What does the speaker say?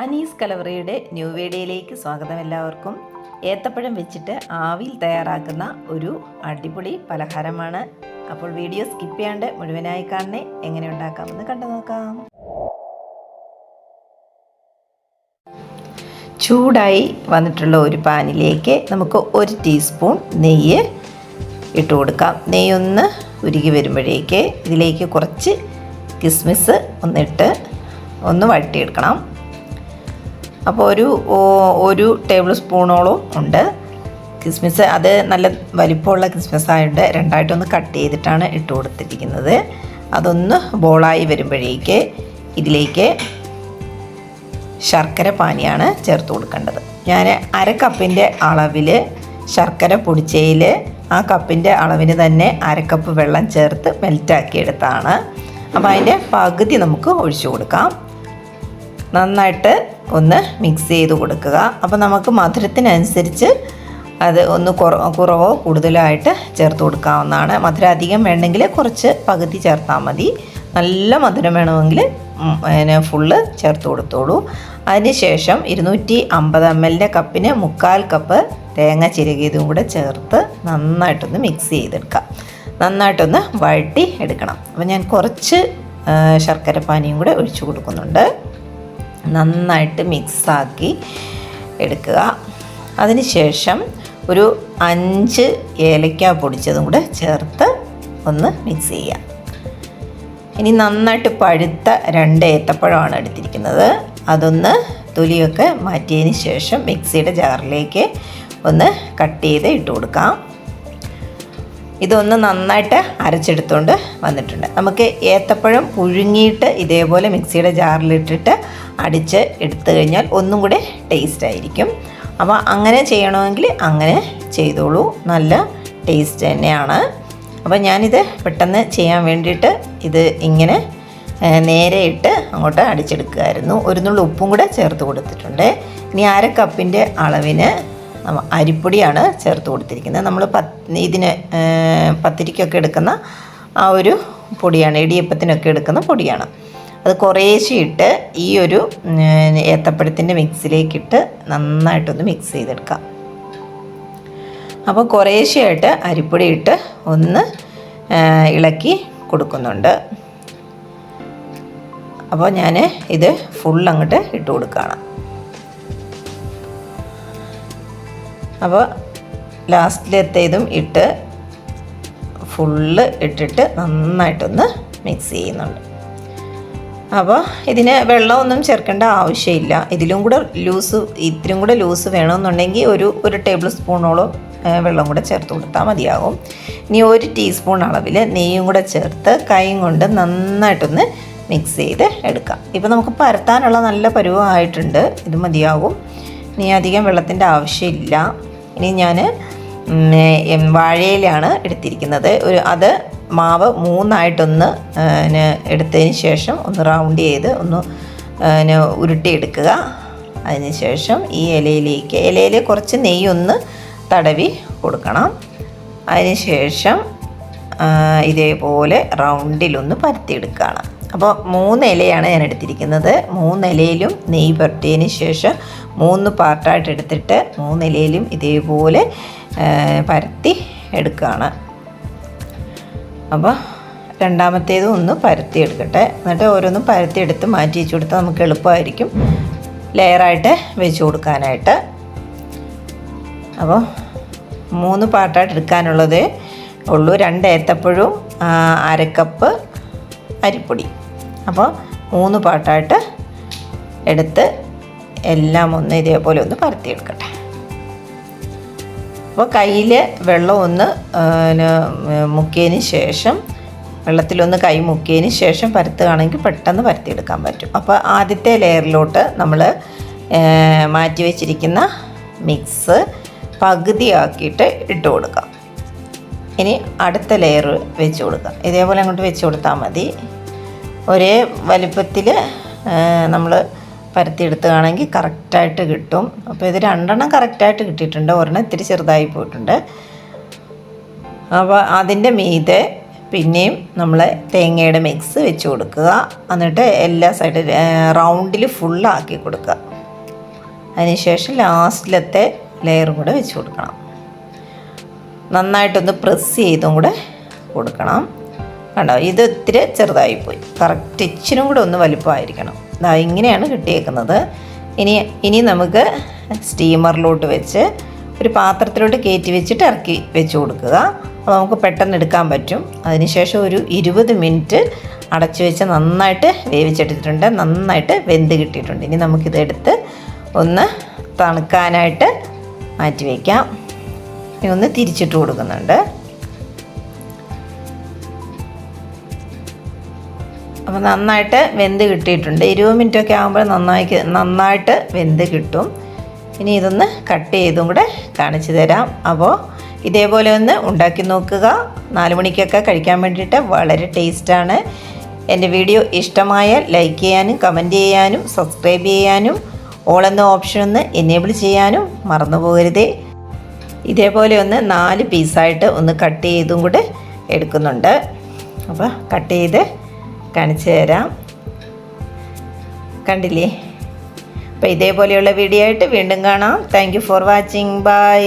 Anees കലവറയുടെ new വീഡിയോയിലേക്ക് സ്വാഗതം എല്ലാവർക്കും. ഏത്തപ്പഴം വെച്ചിട്ട് ആവിയിൽ തയ്യാറാക്കുന്ന ഒരു അടിപൊളി പലഹാരമാണ്. അപ്പോൾ വീഡിയോ സ്കിപ്പ് ചെയ്യാണ്ട് മുഴുവനായി കാണണേ. എങ്ങനെ ഉണ്ടാക്കാമെന്ന് കണ്ടു നോക്കാം. ചൂടായി വന്നിട്ടുള്ള ഒരു പാനിലേക്ക് നമുക്ക് ഒരു ടീസ്പൂൺ നെയ്യ് ഇട്ട് കൊടുക്കാം. നെയ്യൊന്ന് ഉരുകി വരുമ്പോഴേക്ക് ഇതിലേക്ക് കുറച്ച് കിസ്മിസ് ഒന്നിട്ട് ഒന്ന് വഴറ്റിയെടുക്കണം. അപ്പോൾ ഒരു ഒരു ടേബിൾ സ്പൂണോളം ഉണ്ട്. കിസ്മിസ് അത് നല്ല വലിപ്പമുള്ള കിസ്മിസ് ആയതുകൊണ്ട് രണ്ടായിട്ടൊന്ന് കട്ട് ചെയ്തിട്ടാണ് ഇട്ട് കൊടുത്തിരിക്കുന്നത്. അതൊന്ന് ബോളായി വരുമ്പോഴേക്ക് ഇതിലേക്ക് ശർക്കര പാനിയാണ് ചേർത്ത് കൊടുക്കേണ്ടത്. ഞാൻ അര കപ്പിന്റെ അളവിൽ ശർക്കര പൊടിച്ചയിൽ ആ കപ്പിന്റെ അളവിന് തന്നെ അര കപ്പ് വെള്ളം ചേർത്ത് മെൽറ്റാക്കി എടുത്താണ് അപ്പോൾ അതിന്റെ പകുതി നമുക്ക് ഒഴിച്ചു കൊടുക്കാം. നന്നായിട്ട് ഒന്ന് മിക്സ് ചെയ്ത് കൊടുക്കുക. അപ്പോൾ നമുക്ക് മധുരത്തിനനുസരിച്ച് അത് ഒന്ന് കുറ കുറവോ കൂടുതലായിട്ട് ചേർത്ത് കൊടുക്കാവുന്നതാണ്. മധുരം അധികം വേണമെങ്കിൽ കുറച്ച് പകുതി ചേർത്താൽ മതി. നല്ല മധുരം വേണമെങ്കിൽ പിന്നെ ഫുള്ള് ചേർത്ത് കൊടുത്തോളൂ. അതിന് ശേഷം ഇരുന്നൂറ്റി അമ്പത് എം എല്ലിന്റെ കപ്പിന് മുക്കാൽ കപ്പ് തേങ്ങ ചിരകിയതും കൂടെ ചേർത്ത് നന്നായിട്ടൊന്ന് മിക്സ് ചെയ്തെടുക്കാം നന്നായിട്ടൊന്ന് വഴട്ടി എടുക്കണം. അപ്പോൾ ഞാൻ കുറച്ച് ശർക്കര പാനിയും കൂടെ ഒഴിച്ചു കൊടുക്കുന്നുണ്ട്. നന്നായിട്ട് മിക്സാക്കി എടുക്കുക. അതിനുശേഷം ഒരു അഞ്ച് ഏലക്ക പൊടിച്ചതും കൂടെ ചേർത്ത് ഒന്ന് മിക്സ് ചെയ്യുക ഇനി നന്നായിട്ട് പഴുത്ത രണ്ട് ഏത്തപ്പഴമാണ് എടുത്തിരിക്കുന്നത്. അതൊന്ന് തൊലിയൊക്കെ മാറ്റിയതിന് ശേഷം മിക്സിയുടെ ജാറിലേക്ക് ഒന്ന് കട്ട് ചെയ്ത് ഇട്ട് കൊടുക്കാം. ഇതൊന്ന് നന്നായിട്ട് അരച്ചെടുത്തുകൊണ്ട് വന്നിട്ടുണ്ട്. നമുക്ക് ഏത്തപ്പഴം പുഴുങ്ങിയിട്ട് ഇതേപോലെ മിക്സിയുടെ ജാറിലിട്ടിട്ട് അടിച്ച് എടുത്തു കഴിഞ്ഞാൽ ഒന്നും കൂടെ ടേസ്റ്റ് ആയിരിക്കും അപ്പോൾ അങ്ങനെ ചെയ്യണമെങ്കിൽ അങ്ങനെ ചെയ്തോളൂ. നല്ല ടേസ്റ്റ് തന്നെയാണ്. അപ്പോൾ ഞാനിത് പെട്ടെന്ന് ചെയ്യാൻ വേണ്ടിയിട്ട് ഇത് ഇങ്ങനെ നേരെ ഇട്ട് അങ്ങോട്ട് അടിച്ചെടുക്കുമായിരുന്നു ഒരു നുള്ളു ഉപ്പും കൂടെ ചേർത്ത് കൊടുത്തിട്ടുണ്ട്. ഇനി അര കപ്പിന്റെ അളവിന് അരിപ്പൊടിയാണ് ചേർത്ത് കൊടുത്തിരിക്കുന്നത്. നമ്മൾ പത്ത് ഇതിന് പത്തിരിക്കൊക്കെ എടുക്കുന്ന ആ ഒരു പൊടിയാണ് ഇടിയപ്പത്തിനൊക്കെ എടുക്കുന്ന പൊടിയാണ്. അത് കുറേശ്ശെ ഇട്ട് ഈ ഒരു ഏത്തപ്പഴത്തിന്റെ മിക്സിലേക്കിട്ട് നന്നായിട്ടൊന്ന് മിക്സ് ചെയ്തെടുക്കാം. അപ്പോൾ കുറേശ്ശെയായിട്ട് അരിപ്പൊടി ഇട്ട് ഒന്ന് ഇളക്കി കൊടുക്കുന്നുണ്ട്. അപ്പോൾ ഞാൻ ഇത് ഫുൾ അങ്ങോട്ട് ഇട്ട് കൊടുക്കുകയാണ്. അപ്പോൾ ലാസ്റ്റിലെത്തേതും ഇട്ട് ഫുള്ള് ഇട്ടിട്ട് നന്നായിട്ടൊന്ന് മിക്സ് ചെയ്യുന്നുണ്ട്. അപ്പോൾ ഇതിന് വെള്ളമൊന്നും ചേർക്കേണ്ട ആവശ്യമില്ല. ഇതിലും കൂടെ ലൂസ് ഇത്തിരും കൂടെ ലൂസ് വേണമെന്നുണ്ടെങ്കിൽ ഒരു ഒരു ടേബിൾ സ്പൂണോളം വെള്ളം കൂടെ ചേർത്ത് കൊടുത്താൽ മതിയാകും. ഇനി ഒരു ടീസ്പൂൺ അളവിൽ നെയ്യും കൂടെ ചേർത്ത് കൈയും കൊണ്ട് നന്നായിട്ടൊന്ന് മിക്സ് ചെയ്ത് എടുക്കാം. ഇപ്പോൾ നമുക്ക് പരത്താനുള്ള നല്ല പരുവമായിട്ടുണ്ട് ഇത് മതിയാകും. ഇനി അധികം വെള്ളത്തിന്റെ ആവശ്യമില്ല. ഇനി ഞാൻ വാഴയിലാണ് എടുത്തിരിക്കുന്നത്. ഒരു അത് മാവ് മൂന്നായിട്ടൊന്ന് എടുത്തതിന് ശേഷം ഒന്ന് റൗണ്ട് ചെയ്ത് ഒന്ന് ഉരുട്ടിയെടുക്കുക. അതിന് ശേഷം ഈ ഇലയിലേക്ക് ഇലയിൽ കുറച്ച് നെയ്യൊന്ന് തടവി കൊടുക്കണം. അതിന് ശേഷം ഇതേപോലെ റൗണ്ടിലൊന്ന് പരത്തിയെടുക്കുകയാണ്. അപ്പോൾ മൂന്ന് ഇലയാണ് ഞാൻ എടുത്തിരിക്കുന്നത്. മൂന്ന് ഇലയിലും നെയ്യ് പുരട്ടിയതിന് ശേഷം മൂന്ന് പാർട്ടായിട്ട് എടുത്തിട്ട് മൂന്ന് ഇലയിലും ഇതേപോലെ പരത്തി എടുക്കുകയാണ്. അപ്പോൾ രണ്ടാമത്തേതും ഒന്ന് പരത്തി എടുക്കട്ടെ. എന്നിട്ട് ഓരോന്നും പരത്തി എടുത്ത് മാറ്റി വെച്ച് കൊടുത്താൽ നമുക്ക് എളുപ്പമായിരിക്കും ലെയറായിട്ട് വെച്ച് കൊടുക്കാനായിട്ട്. അപ്പോൾ മൂന്ന് പാർട്ടായിട്ട് എടുക്കാനുള്ളത് ഉള്ളൂ. രണ്ട് ഏത്തപ്പഴവും അരക്കപ്പ് അരിപ്പൊടി. അപ്പോൾ മൂന്ന് പാട്ടായിട്ട് എടുത്ത് എല്ലാം ഒന്ന് ഇതേപോലെ ഒന്ന് പരത്തിയെടുക്കട്ടെ. അപ്പോൾ കയ്യിൽ വെള്ളം ഒന്ന് മുക്കിയതിന് ശേഷം വെള്ളത്തിലൊന്ന് കൈ മുക്കിയതിന് ശേഷം പരത്തുകയാണെങ്കിൽ പെട്ടെന്ന് പരത്തിയെടുക്കാൻ പറ്റും. അപ്പോൾ ആദ്യത്തെ ലെയറിലോട്ട് നമ്മൾ മാറ്റി വെച്ചിരിക്കുന്ന മിക്സ് പകുതിയാക്കിയിട്ട് ഇട്ട് കൊടുക്കാം. ഇനി അടുത്ത ലെയർ വെച്ച് കൊടുക്കാം. ഇതേപോലെ അങ്ങോട്ട് വെച്ച് കൊടുത്താൽ മതി. ഒരേ വലിപ്പത്തിൽ നമ്മൾ പരത്തിയെടുത്തുകയാണെങ്കിൽ കറക്റ്റായിട്ട് കിട്ടും. അപ്പോൾ ഇത് രണ്ടെണ്ണം കറക്റ്റായിട്ട് കിട്ടിയിട്ടുണ്ട്. ഒരെണ്ണം ഇത്തിരി ചെറുതായി പോയിട്ടുണ്ട്. അപ്പോൾ അതിന്റെ മീതെ പിന്നെയും നമ്മൾ തേങ്ങയുടെ മിക്സ് വെച്ച് കൊടുക്കുക. എന്നിട്ട് എല്ലാ സൈഡിൽ റൗണ്ടിൽ ഫുള്ളാക്കി കൊടുക്കുക. അതിനുശേഷം ലാസ്റ്റിലത്തെ ലെയറും കൂടെ വെച്ച് കൊടുക്കണം. നന്നായിട്ടൊന്ന് പ്രസ് ചെയ്തും കൂടെ കൊടുക്കണം. കണ്ടോ? ഇത് ഇത്തിരി ചെറുതായിപ്പോയി. കറക്റ്റ് ഇച്ചിനും കൂടെ ഒന്ന് വലുപ്പമായിരിക്കണം. ദാ ഇങ്ങനെയാണ് കിട്ടിയേക്കുന്നത്. ഇനി ഇനി നമുക്ക് സ്റ്റീമറിലോട്ട് വെച്ച് ഒരു പാത്രത്തിലോട്ട് കയറ്റി വെച്ചിട്ട് ഇറക്കി വെച്ച് കൊടുക്കുക. അപ്പോൾ നമുക്ക് പെട്ടെന്ന് എടുക്കാൻ പറ്റും. അതിനുശേഷം ഒരു ഇരുപത് മിനിറ്റ് അടച്ചു വെച്ച് നന്നായിട്ട് വേവിച്ചെടുത്തിട്ടുണ്ട്. നന്നായിട്ട് വെന്ത് കിട്ടിയിട്ടുണ്ട്. ഇനി നമുക്കിതെടുത്ത് ഒന്ന് തണുക്കാനായിട്ട് മാറ്റി വയ്ക്കാം ഇനി ഒന്ന് തിരിച്ചിട്ട് കൊടുക്കുന്നുണ്ട്. അപ്പോൾ നന്നായിട്ട് വെന്ത് കിട്ടിയിട്ടുണ്ട്. ഇരുപത് മിനിറ്റ് ഒക്കെ ആകുമ്പോൾ നന്നായി നന്നായിട്ട് വെന്ത് കിട്ടും. ഇനി ഇതൊന്ന് കട്ട് ചെയ്തും കൂടെ കാണിച്ചു തരാം. അപ്പോൾ ഇതേപോലെ ഒന്ന് ഉണ്ടാക്കി നോക്കുക. നാല് മണിക്കൊക്കെ കഴിക്കാൻ വേണ്ടിയിട്ട് വളരെ ടേസ്റ്റാണ് എന്റെ വീഡിയോ ഇഷ്ടമായാൽ ലൈക്ക് ചെയ്യാനും കമന്റ് ചെയ്യാനും സബ്സ്ക്രൈബ് ചെയ്യാനും ഓൾ എന്ന ഓപ്ഷൻ ഒന്ന് എനേബിൾ ചെയ്യാനും മറന്നു പോകരുതേ. ഇതേപോലെ ഒന്ന് നാല് പീസായിട്ട് ഒന്ന് കട്ട് ചെയ്തും കൂടെ എടുക്കുന്നുണ്ട്. അപ്പോൾ കട്ട് ചെയ്ത് കാണിച്ചു തരാം. കണ്ടില്ലേ? അപ്പോൾ ഇതേപോലെയുള്ള വീഡിയോ ആയിട്ട് വീണ്ടും കാണാം. Thank for watching bye